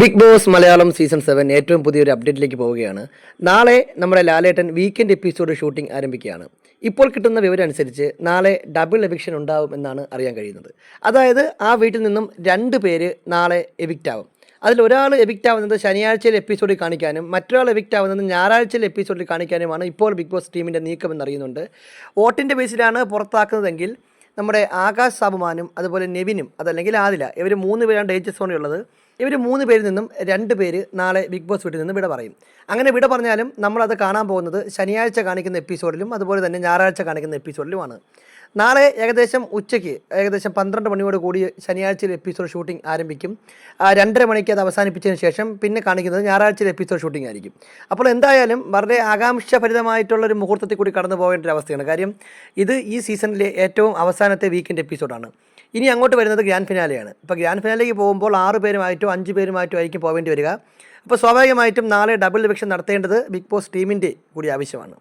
Bigg Boss Malayalam season seven ഏറ്റവും പുതിയൊരു അപ്ഡേറ്റിലേക്ക് പോവുകയാണ്. നാളെ നമ്മുടെ ലാലേട്ടൻ വീക്കെൻഡ് എപ്പിസോഡ് ഷൂട്ടിംഗ് ആരംഭിക്കുകയാണ്. ഇപ്പോൾ കിട്ടുന്ന വിവരം അനുസരിച്ച് നാളെ ഡബിൾ എവിക്ഷൻ ഉണ്ടാവും എന്നാണ് അറിയാൻ കഴിയുന്നത്. അതായത് ആ വീട്ടിൽ നിന്നും രണ്ട് പേര് നാളെ എവിക്റ്റ് ആവും. അതിൽ ഒരാൾ എവിക്റ്റ് ആവുന്നത് ശനിയാഴ്ചയിലെ എപ്പിസോഡിൽ കാണിക്കാനും മറ്റൊരാൾ എവിക്റ്റ് ആവുന്നത് ഞായറാഴ്ചയിലെ എപ്പിസോഡിൽ കാണിക്കാനുമാണ് ഇപ്പോൾ ബിഗ് ബോസ് ടീമിന്റെ നീക്കം അറിയുന്നുണ്ട് വോട്ടിന്റെ ബേസിലാണ് പുറത്താക്കുന്നതെങ്കിൽ നമ്മുടെ ആകാശ് സാബുമാനും അതുപോലെ നെവിനും അതല്ലെങ്കിൽ ആദില ഇവർ മൂന്ന് പേരാണ് ഡേഞ്ചർ സോണിൽ ഉള്ളത്. ഇവർ മൂന്ന് പേരിൽ നിന്നും രണ്ട് പേര് നാളെ ബിഗ് ബോസ് വീട്ടിൽ നിന്ന് വിട പറയും. അങ്ങനെ വിട പറഞ്ഞാലും നമ്മളത് കാണാൻ പോകുന്നത് ശനിയാഴ്ച കാണിക്കുന്ന എപ്പിസോഡിലും അതുപോലെ തന്നെ ഞായറാഴ്ച കാണിക്കുന്ന എപ്പിസോഡിലുമാണ്. നാളെ ഏകദേശം ഉച്ചയ്ക്ക് ഏകദേശം പന്ത്രണ്ട് മണിയോട് കൂടി ശനിയാഴ്ചയിൽ എപ്പിസോഡ് ഷൂട്ടിംഗ് ആരംഭിക്കും. രണ്ടര മണിക്ക് അത് അവസാനിപ്പിച്ചതിന് ശേഷം പിന്നെ കാണിക്കുന്നത് ഞായറാഴ്ചയിൽ എപ്പിസോഡ് ഷൂട്ടിംഗ് ആയിരിക്കും. അപ്പോൾ എന്തായാലും വളരെ ആകാംക്ഷഭരിതമായിട്ടുള്ള ഒരു മുഹൂർത്തത്തിൽ കൂടി കടന്നു പോകേണ്ട ഒരു അവസ്ഥയാണ്. കാര്യം ഇത് ഈ സീസണിലെ ഏറ്റവും അവസാനത്തെ വീക്കിന്റെ എപ്പിസോഡാണ് ഇനി അങ്ങോട്ട് വരുന്നത് ഗ്രാൻഡ് ഫിനാലെയാണ് ഇപ്പോൾ ഗ്രാൻഡ് ഫിനാലേക്ക് പോകുമ്പോൾ ആറ് പേരുമായിട്ടോ അഞ്ച് പേരുമായിട്ടോ ആയിരിക്കും പോവേണ്ടി വരിക. അപ്പോൾ സ്വാഭാവികമായിട്ടും നാളെ ഡബിൾ ഡിവിഷൻ നടത്തേണ്ടത് ബിഗ് ബോസ് ടീമിന്റെ കൂടി ആവശ്യമാണ്.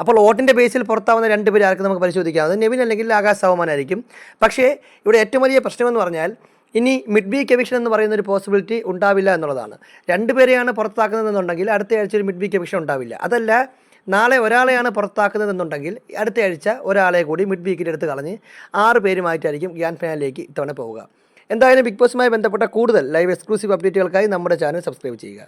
അപ്പോൾ വോട്ടിന്റെ ബേസിൽ പുറത്താവുന്ന രണ്ട് പേര് ആർക്കും നമുക്ക് പരിശോധിക്കാം. അത് നെവിൻ അല്ലെങ്കിൽ ആകാശ് സവമാനായിരിക്കും പക്ഷേ ഇവിടെ ഏറ്റവും വലിയ പ്രശ്നമെന്ന് പറഞ്ഞാൽ ഇനി മിഡ് വീക്ക് എവിക്ഷൻ എന്ന് പറയുന്ന ഒരു പോസിബിലിറ്റി ഉണ്ടാവില്ല എന്നുള്ളതാണ്. രണ്ട് പേരെയാണ് പുറത്താക്കുന്നതെന്നുണ്ടെങ്കിൽ അടുത്ത ആഴ്ച ഒരു മിഡ് വീക്ക് എവിക്ഷൻ ഉണ്ടാവില്ല. അതല്ല നാളെ ഒരാളെയാണ് പുറത്താക്കുന്നതെന്നുണ്ടെങ്കിൽ അടുത്ത ആഴ്ച ഒരാളെ കൂടി മിഡ് വീക്കിൽ അടുത്ത് കളഞ്ഞ് ആറ് പേരുമായിട്ടായിരിക്കും ഗ്രാൻഡ് ഫിനാലിലേക്ക് ഇത്തവണ പോവുക. എന്തായാലും ബിഗ് ബോസുമായി ബന്ധപ്പെട്ട കൂടുതൽ ലൈവ് എക്സ്ക്ലൂസീവ് അപ്ഡേറ്റുകൾക്കായി നമ്മുടെ ചാനൽ സബ്സ്ക്രൈബ് ചെയ്യുക.